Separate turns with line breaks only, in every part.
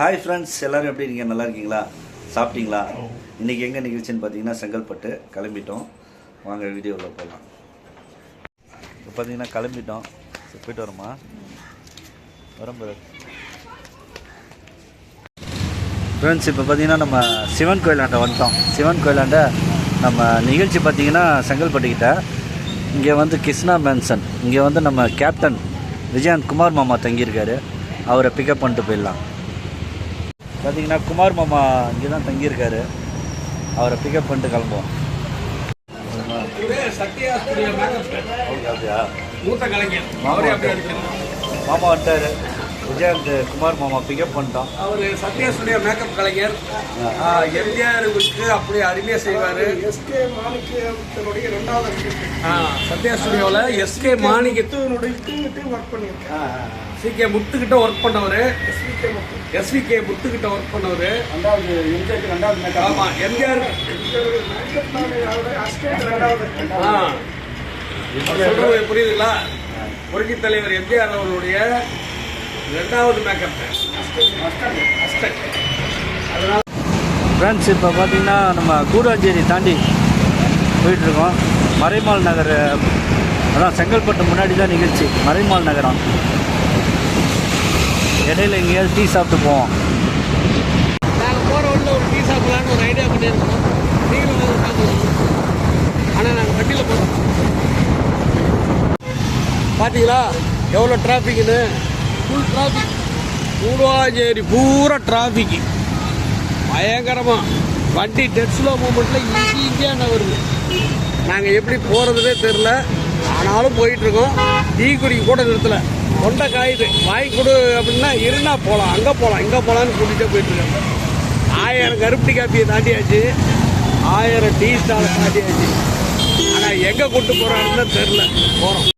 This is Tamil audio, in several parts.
ஹாய் ஃப்ரெண்ட்ஸ் எல்லோரும் எப்படி இருக்கீங்க நல்லா இருக்கீங்களா சாப்பிட்டீங்களா இன்றைக்கி எங்கே நிகழ்ச்சின்னு பார்த்தீங்கன்னா செங்கல்பட்டு கிளம்பிட்டோம் வாங்க வீடியோவில் போகலாம் இப்போ பார்த்தீங்கன்னா கிளம்பிட்டோம் போயிட்டு வரோமா வரும் ஃப்ரெண்ட்ஸ் இப்போ பார்த்தீங்கன்னா நம்ம சிவன் கோயிலாண்ட வந்துட்டோம் சிவன் கோயிலாண்ட நம்ம நிகழ்ச்சி பார்த்தீங்கன்னா செங்கல்பட்டுக்கிட்ட இங்கே வந்து கிருஷ்ணா மேன்சன் இங்கே வந்து நம்ம கேப்டன் விஜயன் குமார் மாமா தங்கியிருக்காரு அவரை பிக்கப் பண்ணிட்டு போயிடலாம் பார்த்தீங்கன்னா குமார் மாமா இங்கே தான் தங்கியிருக்காரு அவரை பிக்கப் பண்ணிட்டு கிளம்புவோம் மாமா வந்துட்டாரு விஜயகாந்த் குமார் மாமா பிக்கப் பண்ணிட்டோம்
அவர் சத்யாசுடைய மேக்கப் கலைஞர் எம்ஜிஆருக்கு அப்படியே அருமையாக செய்வார் எஸ்கே மாணிக்கத்தினுடைய ரெண்டாவது சத்யா ஸ்டுடியோவில் எஸ்கே மாணிக்கத்தினுடைய ஒர்க் பண்ணியிருக்கேன் சி கே முத்துக்கிட்ட ஒர்க் பண்ணவர் எஸ்வி கே முத்துக்கிட்ட ஒர்க் பண்ணவர் ரெண்டாவது ஆமாம் எம்ஜிஆர் ஆ சொல்றது புரியுதுங்களா புரட்சி தலைவர் எம்ஜிஆர் அவர்களுடைய ரெண்டாவது மேக்கப் அஸ்டக் அதனால்
ஃப்ரெண்ட்ஸ் இப்போ பார்த்தீங்கன்னா நம்ம கூடாஞ்சேரி தாண்டி போயிட்டுருக்கோம் மறைமால் நகர் அதான் செங்கல்பட்டு முன்னாடி தான் நிகழ்ச்சி மறைமால் நகரம் இடையில எங்கேயாவது டீ சாப்பிட்டு போவோம்
நாங்கள் போகிற வழியில் ஒரு டீ சாப்பிடலான்னு ஒரு ஐடியா பண்ணியிருக்கோம் நீங்களும் ஆனால் நாங்கள் வண்டியில் போகிறோம்
பார்த்தீங்களா எவ்வளோ டிராஃபிக்குன்னு
ஃபுல் டிராஃபிக்
கூடுவாச்சேரி பூரா டிராஃபிக் பயங்கரமாக வண்டி டெட் ஸ்லோ மூமெண்ட்டில் இங்கி இங்கேயான வருது நாங்கள் எப்படி போகிறதுனே தெரில ஆனாலும் போயிட்டுருக்கோம் டீ குடிக்க கூட நிறுத்தலை தொண்டை காயுது வாங்கி கொடு அப்படின்னா இருந்தால் போகலாம் அங்கே போகலாம் இங்கே போகலான்னு கூட்டிகிட்டே போயிட்டுருக்காங்க ஆயிரம் கருப்பட்டி காப்பியை தாண்டியாச்சு ஆயிரம் டீ ஸ்டாலை தாண்டியாச்சு ஆனால் எங்கே கொண்டு போகிறாங்கன்னு தெரில போகிறோம்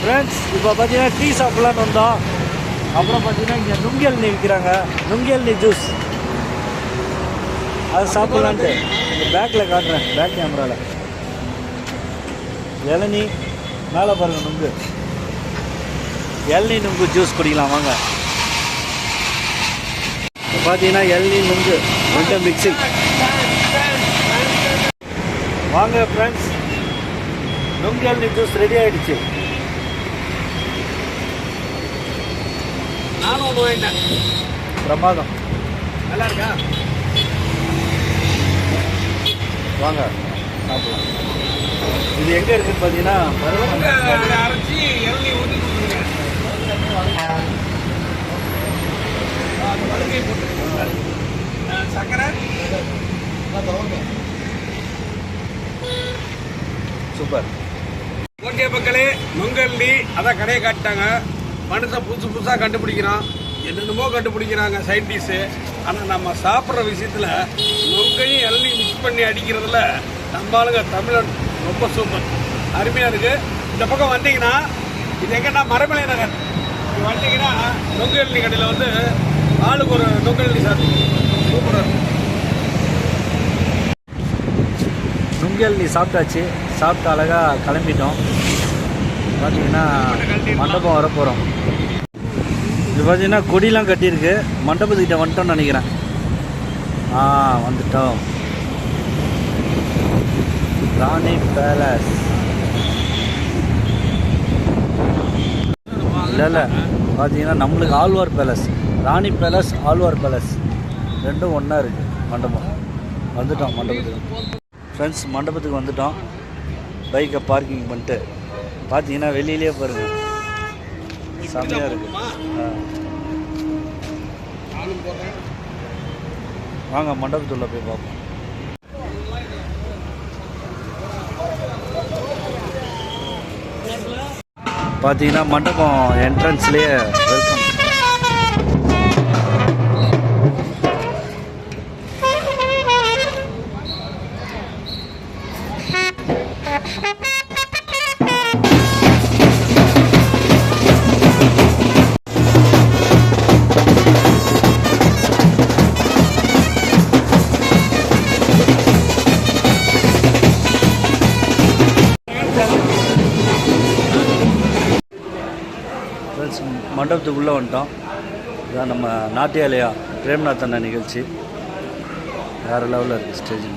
ஃப்ரெண்ட்ஸ் இப்போ பார்த்தீங்கன்னா டீ சாப்பிட்லான்னு வந்தோம் அப்புறம் பார்த்தீங்கன்னா இங்கே நுங்கியல் நீ விற்கிறாங்க நுங்கியல் நீ ஜூஸ் அதை சாப்பிட்லான்ட்டு பேக்கில் காட்டுறேன் பேக் கேமராவில் இளநீ மேலே பாருங்கள் நுங்கு எல்லி நுங்கு ஜூஸ் குடிக்கலாம் வாங்க பார்த்தீங்கன்னா எல்லி நுங்கு ரெண்டு மிக்சிங் வாங்க ஃப்ரெண்ட்ஸ் நுங்கு எல்லி ஜூஸ் ரெடி ஆகிடுச்சு பிரமாதம் நல்லா இருக்கா வாங்க சாப்பிடலாம் இது எங்கே இருக்குன்னு பார்த்தீங்கன்னா அதான் கடையை காட்டிட்டாங்க மனுஷன் புதுசு புதுசாக கண்டுபிடிக்கிறான் என்னென்னமோ கண்டுபிடிக்கிறாங்க சயின்டிஸ்ட்டு ஆனால் நம்ம சாப்பிட்ற விஷயத்தில் நொங்கையும் எல்லையும் மிக்ஸ் பண்ணி அடிக்கிறதுல நம்ம ஆளுங்க தமிழன் ரொம்ப சூப்பர் அருமையாக இருக்குது இந்த பக்கம் வந்தீங்கன்னா இது எங்கன்னா மரமலை நகர் இது வந்தீங்கன்னா நொங்கு எல்லி கடையில் வந்து ஆளுக்கு ஒரு நொங்கு எல்லி சார் சூப்பராக இருக்கும் நொங்கு நீ சாப்பிட்டாச்சு சாப்பிட்டு அழகாக கிளம்பிட்டோம் பார்த்தீங்கன்னா மண்டபம் வர போகிறோம் இது பார்த்தீங்கன்னா கொடிலாம் கட்டியிருக்கு மண்டபத்துக்கிட்ட வந்துட்டோம்னு நினைக்கிறேன் ஆ வந்துட்டோம் ராணி பேலஸ் இல்லை இல்லை பார்த்தீங்கன்னா நம்மளுக்கு Alwar palace Rani palace Alwar palace ரெண்டும் ஒன்றா இருக்குது மண்டபம் வந்துட்டோம் மண்டபத்துக்கு ஃப்ரெண்ட்ஸ் மண்டபத்துக்கு வந்துட்டோம் பைக்கை பார்க்கிங் பண்ணிட்டு பார்த்தீங்கன்னா வெளியிலே பாருங்க செம்மையாக இருக்கும் வாங்க மண்டபத்துள்ள போய் பார்ப்போம் பார்த்தீங்கன்னா மண்டபம் என்ட்ரன்ஸ்லேயே வெல்கம் மண்டபத்துக்கு உள்ளே வந்துட்டோம் இதான் நம்ம நாட்டியாலயா பிரேம்நாத் அண்ணா நிகழ்ச்சி வேறு லெவலில் இருக்குது ஸ்டேஜ்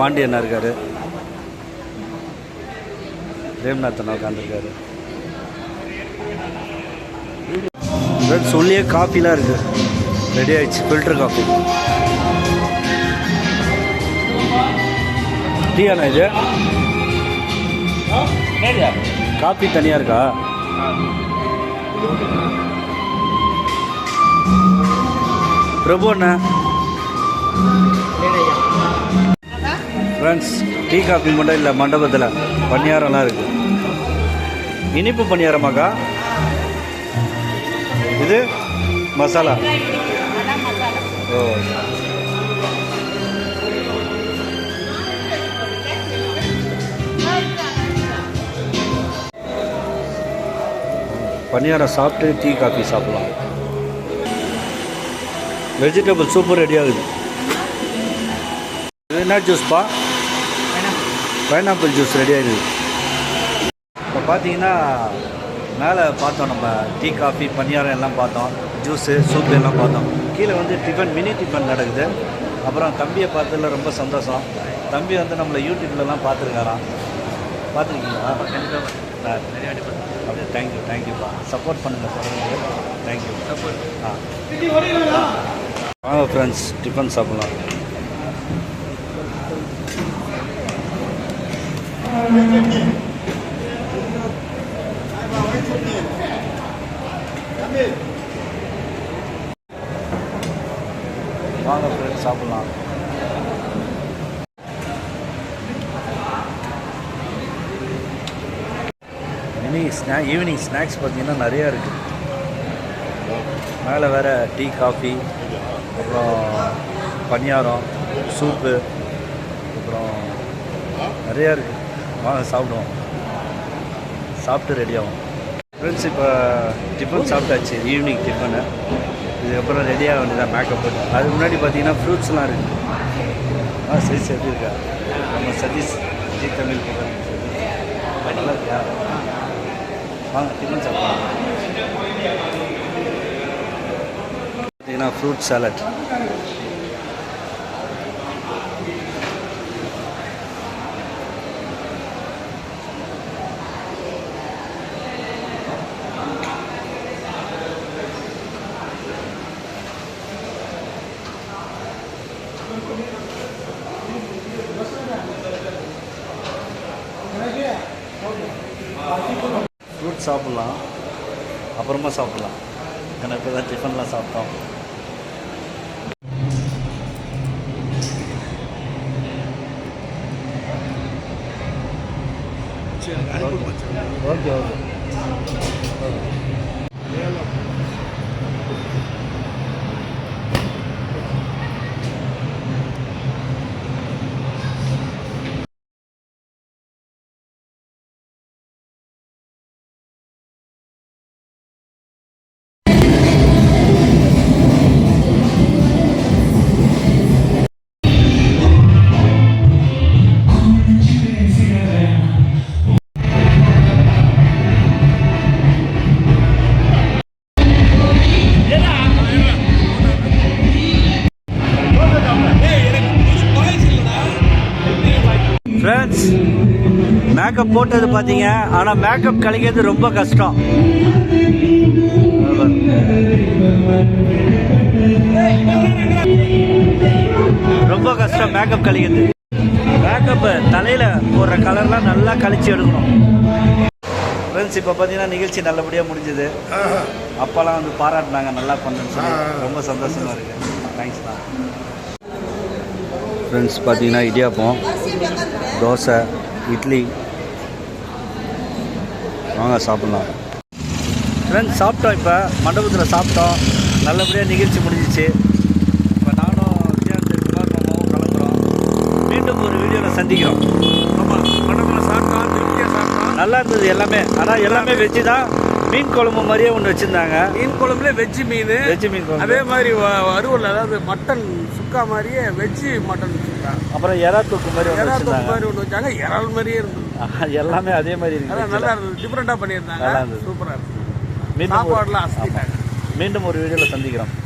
பாண்டியன்னா இருக்கார் பிரேம்நாத் உட்காந்துருக்காரு சொல்லியே காஃபிலாம் இருக்குது ரெடி ஆயிடுச்சு ஃபில்டர் காஃபி டீ ஆனா இது காஃபி தனியாக இருக்கா பிரபு அண்ணா ஃப்ரெண்ட்ஸ் டீ காஃபி மட்டும் இல்லை மண்டபத்தில் பணியாரம்லாம் இருக்குது இனிப்பு பணியாரமாக்கா இது மசாலா ஓ பணியாரம் சாப்பிட்டு டீ காஃபி சாப்பிடலாம் வெஜிடபிள் சூப்பர் ரெடி ஆகுது என்ன ஜூஸ்ப்பா பைனாப்பிள் ஜூஸ் ரெடி ஆகிடுது இப்போ பார்த்தீங்கன்னா மேலே பார்த்தோம் நம்ம டீ காஃபி பனியாரம் எல்லாம் பார்த்தோம் ஜூஸு சூப் எல்லாம் பார்த்தோம் கீழே வந்து டிஃபன் மினி டிஃபன் நடக்குது அப்புறம் தம்பியை பார்த்ததில் ரொம்ப சந்தோஷம் தம்பி வந்து நம்மளை யூடியூப்லலாம் பார்த்துருக்காராம் பார்த்துருக்கீங்களா அப்படியே தேங்க்யூ தேங்க்யூப்பா சப்போர்ட் பண்ணுங்கள் சொல்லுங்கள் தேங்க்யூ சப்போர்ட் ஆ வாங்க ஃப்ரெண்ட்ஸ் டிஃபன் சாப்பிட்லாம் வாங்க ஃப்ரெண்ட்ஸ் சாப்பிட்லாம் ஈவினிங் ஸ்நாக்ஸ் பார்த்தீங்கன்னா நிறையா இருக்குது மேலே வேறு டீ காஃபி அப்புறம் பணியாரம் சூப்பு அப்புறம் நிறையா இருக்குது வாங்க சாப்பிடுவோம் சாப்பிட்டு ரெடியாகும் ஃப்ரெண்ட்ஸ் இப்போ டிஃபன் சாப்பிட்டாச்சு ஈவினிங் டிஃபனு இதுக்கப்புறம் ரெடியாக வேண்டியதான் மேக்கப் போட்டு அதுக்கு முன்னாடி பார்த்தீங்கன்னா ஃப்ரூட்ஸ்லாம் இருக்குது ஆ சரி சரி இருக்கா நம்ம சதீஷ் ஜி தமிழ் நல்லா வாங்க டிஃபன் சாப்பிடலாம் பார்த்தீங்கன்னா ஃப்ரூட் சாலட் ஃப்ரூட் சாப்பிட்லாம் அப்புறமா சாப்பிட்லாம் ஏன்னா இப்போ தான் டிஃபன்லாம் சாப்பிட்டோம் ஓகே ஓகே ஓகே மேக்கப் போட்டது பார்த்தீங்க ஆனால் மேக்கப் கழிக்கிறது ரொம்ப கஷ்டம் ரொம்ப கஷ்டம் மேக்கப் கழிக்கிறது மேக்கப்பு தலையில் போடுற கலர்லாம் நல்லா கழிச்சு எடுக்கணும் ஃப்ரெண்ட்ஸ் இப்போ பார்த்தீங்கன்னா நிகழ்ச்சி நல்லபடியாக முடிஞ்சது அப்போல்லாம் வந்து பாராட்டினாங்க நல்லா பண்ணுன்னு ரொம்ப சந்தோஷமாக இருக்குது தேங்க்ஸ் தான் ஃப்ரெண்ட்ஸ் பார்த்தீங்கன்னா இடியாப்பம் தோசை இட்லி வாங்க சாப்பிட்லாம் ஃப்ரெண்ட்ஸ் சாப்பிட்டோம் இப்போ மண்டபத்தில் சாப்பிட்டோம் நல்லபடியாக நிகழ்ச்சி முடிஞ்சிச்சு இப்போ நானும் விஜயானந்தர் குமார்மாவும் மீண்டும் ஒரு வீடியோவில் சந்திக்கிறோம் ஆமாம் மண்டபத்தில் சாப்பிட்டோம் திருப்தியாக சாப்பிட்டோம் நல்லா இருந்தது எல்லாமே ஆனால் எல்லாமே வெஜ்ஜு தான் மீன் குழம்பு மாதிரியே ஒன்று வச்சுருந்தாங்க மீன் குழம்புல வெஜ்ஜு
மீன் வெஜ்ஜு மீன் குழம்பு அதே மாதிரி அருவல் அதாவது மட்டன் சுக்கா மாதிரியே வெஜ்ஜு மட்டன் அப்புறம்
எறா தொக்கு மாதிரி எறா தொக்கு மாதிரி ஒன்று வச்சாங்க
இறால் மாதிரியே இருந்தது எல்லாமே அதே மாதிரி
இருக்கு நல்லா இருந்தது டிஃப்ரெண்ட்டாக பண்ணியிருந்தாங்க
சூப்பராக இருக்கு மீண்டும்
மீண்டும் ஒரு வீடியோவில் சந்திக்கிறோம்